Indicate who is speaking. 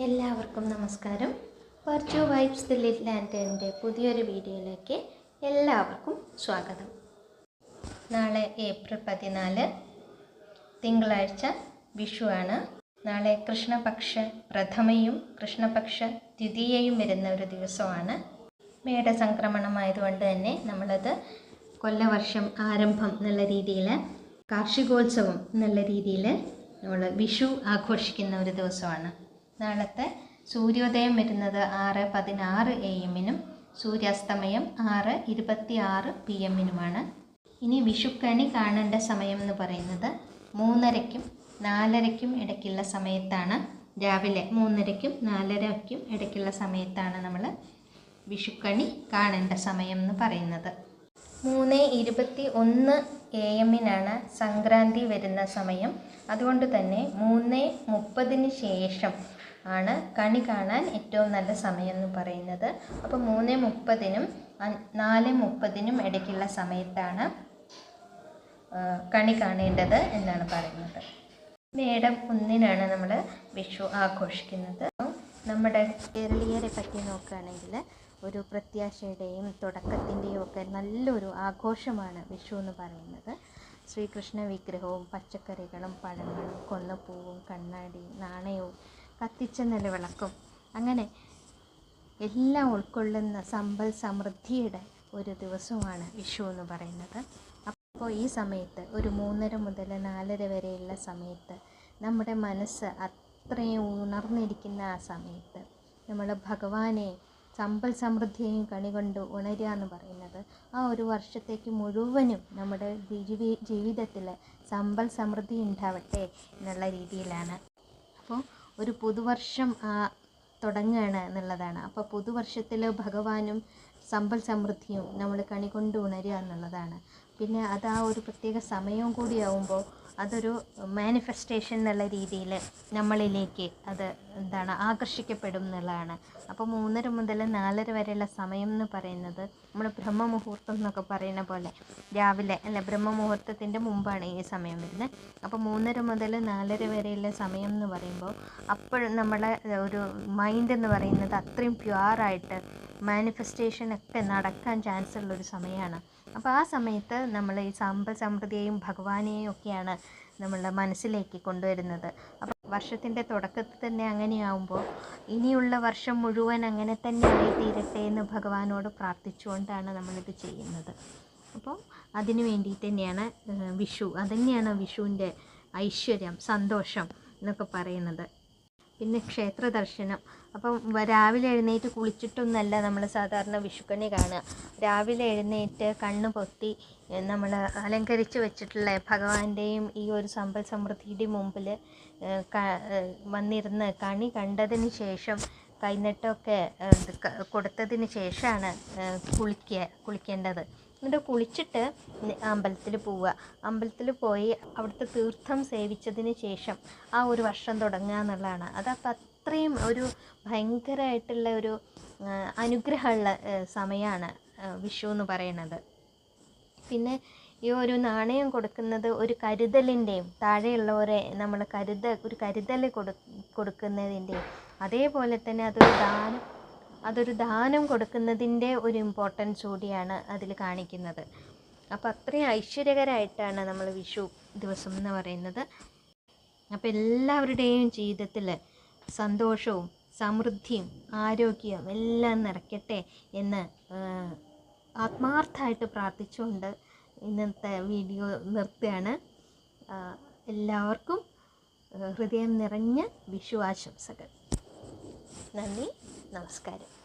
Speaker 1: എല്ലാവർക്കും നമസ്കാരം. വർച്ചു വൈബ്സ് ദി ലിറ്റിൽ ആൻഡ് പുതിയൊരു വീഡിയോയിലേക്ക് എല്ലാവർക്കും സ്വാഗതം. നാളെ ഏപ്രിൽ പതിനാല് തിങ്കളാഴ്ച വിഷുവാണ് നാളെ കൃഷ്ണപക്ഷ പ്രഥമയും കൃഷ്ണപക്ഷ ദ്വിതീയയും വരുന്ന ഒരു ദിവസമാണ്. മേട സംക്രമണമായതുകൊണ്ട് തന്നെ നമ്മളത് കൊല്ലവർഷം ആരംഭം എന്നുള്ള രീതിയിൽ കാർഷികോത്സവം എന്നുള്ള രീതിയിൽ നമ്മൾ വിഷു ആഘോഷിക്കുന്ന ഒരു ദിവസമാണ്. നാളത്തെ സൂര്യോദയം വരുന്നത് ആറ് പതിനാറ് എ എമ്മിനും സൂര്യാസ്തമയം ആറ് ഇരുപത്തി ആറ് പി എമ്മിനുമാണ് ഇനി വിഷുക്കണി കാണേണ്ട സമയം എന്ന് പറയുന്നത് മൂന്നരയ്ക്കും നാലരയ്ക്കും ഇടയ്ക്കുള്ള സമയത്താണ്. രാവിലെ മൂന്നരയ്ക്കും നാലരയ്ക്കും ഇടയ്ക്കുള്ള സമയത്താണ് നമ്മൾ വിഷുക്കണി കാണേണ്ട സമയം എന്ന് പറയുന്നത്. മൂന്ന് ഇരുപത്തി ഒന്ന് എ എമ്മിനാണ് സംക്രാന്തി വരുന്ന സമയം. അതുകൊണ്ട് തന്നെ മൂന്ന് മുപ്പതിന് ശേഷം ആണ് കണി കാണാൻ ഏറ്റവും നല്ല സമയം എന്ന് പറയുന്നത്. അപ്പോൾ മൂന്ന് മുപ്പതിനും നാല് മുപ്പതിനും ഇടയ്ക്കുള്ള സമയത്താണ് കണി കാണേണ്ടത് എന്നാണ് പറയുന്നത്. മേടം ഒന്നിനാണ് നമ്മൾ വിഷു ആഘോഷിക്കുന്നത്. നമ്മുടെ കേരളീയരെ പറ്റി നോക്കുകയാണെങ്കിൽ ഒരു പ്രത്യാശയുടെയും തുടക്കത്തിന്റെയും ഒക്കെ നല്ലൊരു ആഘോഷമാണ് വിഷു എന്ന് പറയുന്നത്. ശ്രീകൃഷ്ണ വിഗ്രഹവും പച്ചക്കറികളും പഴങ്ങളും കൊന്നപ്പൂവും കണ്ണാടി നാണയവും കത്തിച്ച നിലവിളക്കും അങ്ങനെ എല്ലാം ഉൾക്കൊള്ളുന്ന സമ്പൽ സമൃദ്ധിയുടെ ഒരു ദിവസമാണ് വിഷു എന്ന് പറയുന്നത്. അപ്പോൾ ഈ സമയത്ത് ഒരു മൂന്നര മുതൽ നാലര വരെയുള്ള സമയത്ത് നമ്മുടെ മനസ്സ് അത്രയും ഉണർന്നിരിക്കുന്ന ആ സമയത്ത് നമ്മൾ ഭഗവാനെ സമ്പൽ സമൃദ്ധിയെയും കണികൊണ്ട് ഉണരുക എന്ന് പറയുന്നത് ആ ഒരു വർഷത്തേക്ക് മുഴുവനും നമ്മുടെ ജീവി ജീവിതത്തിൽ സമ്പൽ സമൃദ്ധി ഉണ്ടാവട്ടെ എന്നുള്ള രീതിയിലാണ്. അപ്പോൾ ഒരു പുതുവർഷം തുടങ്ങുകയാണ് എന്നുള്ളതാണ്. അപ്പോൾ പുതുവർഷത്തിൽ ഭഗവാനും സമ്പൽ സമൃദ്ധിയും നമ്മൾ കണി കൊണ്ട് ഉണരുക എന്നുള്ളതാണ്. പിന്നെ അത് ആ ഒരു പ്രത്യേക സമയവും കൂടിയാവുമ്പോൾ അതൊരു മാനിഫെസ്റ്റേഷൻ എന്നുള്ള രീതിയിൽ നമ്മളിലേക്ക് അത് എന്താണ് ആകർഷിക്കപ്പെടും എന്നുള്ളതാണ്. അപ്പോൾ മൂന്നര മുതൽ നാലര വരെയുള്ള സമയം എന്ന് പറയുന്നത് നമ്മൾ ബ്രഹ്മമുഹൂർത്തം എന്നൊക്കെ പറയുന്ന പോലെ രാവിലെ അല്ല ബ്രഹ്മമുഹൂർത്തത്തിന്റെ മുമ്പാണ് ഈ സമയം വരുന്നത് അപ്പോൾ മൂന്നര മുതൽ നാലര വരെയുള്ള സമയം എന്ന് പറയുമ്പോൾ അപ്പോഴും നമ്മളെ ഒരു മൈൻഡ് എന്ന് പറയുന്നത് അത്രയും പ്യുവറായിട്ട് മാനിഫെസ്റ്റേഷൻ ഒക്കെ നടക്കാൻ ചാൻസ് ഉള്ളൊരു സമയമാണ് അപ്പോൾ ആ സമയത്ത് നമ്മൾ ഈ സമ്പൽ സമൃദ്ധിയെയും ഭഗവാനെയും ഒക്കെയാണ് നമ്മളുടെ മനസ്സിലേക്ക് കൊണ്ടുവരുന്നത്. അപ്പോൾ വർഷത്തിന്റെ തുടക്കത്തിൽ തന്നെ അങ്ങനെയാവുമ്പോൾ ഇനിയുള്ള വർഷം മുഴുവൻ അങ്ങനെ തന്നെ ആയിത്തീരട്ടെ എന്ന് ഭഗവാനോട് പ്രാർത്ഥിച്ചുകൊണ്ടാണ് നമ്മളിത് ചെയ്യുന്നത്. അപ്പോൾ അതിന് വേണ്ടിയിട്ട് തന്നെയാണ് വിഷു അതുതന്നെയാണ് വിഷുവിന്റെ ഐശ്വര്യം സന്തോഷം എന്നൊക്കെ പറയുന്നത്. പിന്നെ ക്ഷേത്ര ദർശനം. അപ്പം രാവിലെ എഴുന്നേറ്റ് കുളിച്ചിട്ടൊന്നല്ല നമ്മൾ സാധാരണ വിഷുക്കണി കാണുക. രാവിലെ എഴുന്നേറ്റ് കണ്ണ് പൊത്തി നമ്മൾ അലങ്കരിച്ച് വെച്ചിട്ടുള്ള ഭഗവാന്റെയും ഈ ഒരു സമ്പൽ സമൃദ്ധിയുടെയും മുമ്പിൽ വന്നിരുന്ന് കണി കണ്ടതിന് ശേഷം കൈനീട്ടമൊക്കെ കൊടുത്തതിന് ശേഷമാണ് കുളിക്കുക കുളിക്കേണ്ടത്. എന്നിട്ട് കുളിച്ചിട്ട് അമ്പലത്തിൽ പോവുക. അമ്പലത്തിൽ പോയി അവിടുത്തെ തീർത്ഥം സേവിച്ചതിന് ശേഷം ആ ഒരു വർഷം തുടങ്ങുക എന്നുള്ളതാണ്. അതപ്പം അത്രയും ഒരു ഭയങ്കരമായിട്ടുള്ള ഒരു അനുഗ്രഹമുള്ള സമയമാണ് വിഷു എന്ന് പറയുന്നത് പിന്നെ ഈ ഒരു നാണയം കൊടുക്കുന്നത് ഒരു കരുതലിന്റെയും താഴെയുള്ളവരെ നമ്മൾ കരുത ഒരു കരുതൽ കൊടു കൊടുക്കുന്നതിന്റെയും അതേപോലെ തന്നെ അതൊരു ദാനം അതൊരു ദാനം കൊടുക്കുന്നതിന്റെ ഒരു ഇമ്പോർട്ടൻസ് കൂടിയാണ് അതിൽ കാണിക്കുന്നത്. അപ്പോൾ അത്രയും ഐശ്വര്യകരമായിട്ടാണ് നമ്മൾ വിഷു ദിവസം എന്ന് പറയുന്നത്. അപ്പോൾ എല്ലാവരുടെയും ജീവിതത്തിൽ സന്തോഷവും സമൃദ്ധിയും ആരോഗ്യവും എല്ലാം നിറയ്ക്കട്ടെ എന്ന് ആത്മാർത്ഥമായിട്ട് പ്രാർത്ഥിച്ചുകൊണ്ട് ഇന്നത്തെ വീഡിയോ നിർത്തുകയാണ്. എല്ലാവർക്കും ഹൃദയം നിറഞ്ഞ വിഷു ആശംസകൾ. നന്ദി. നമസ്കാരം.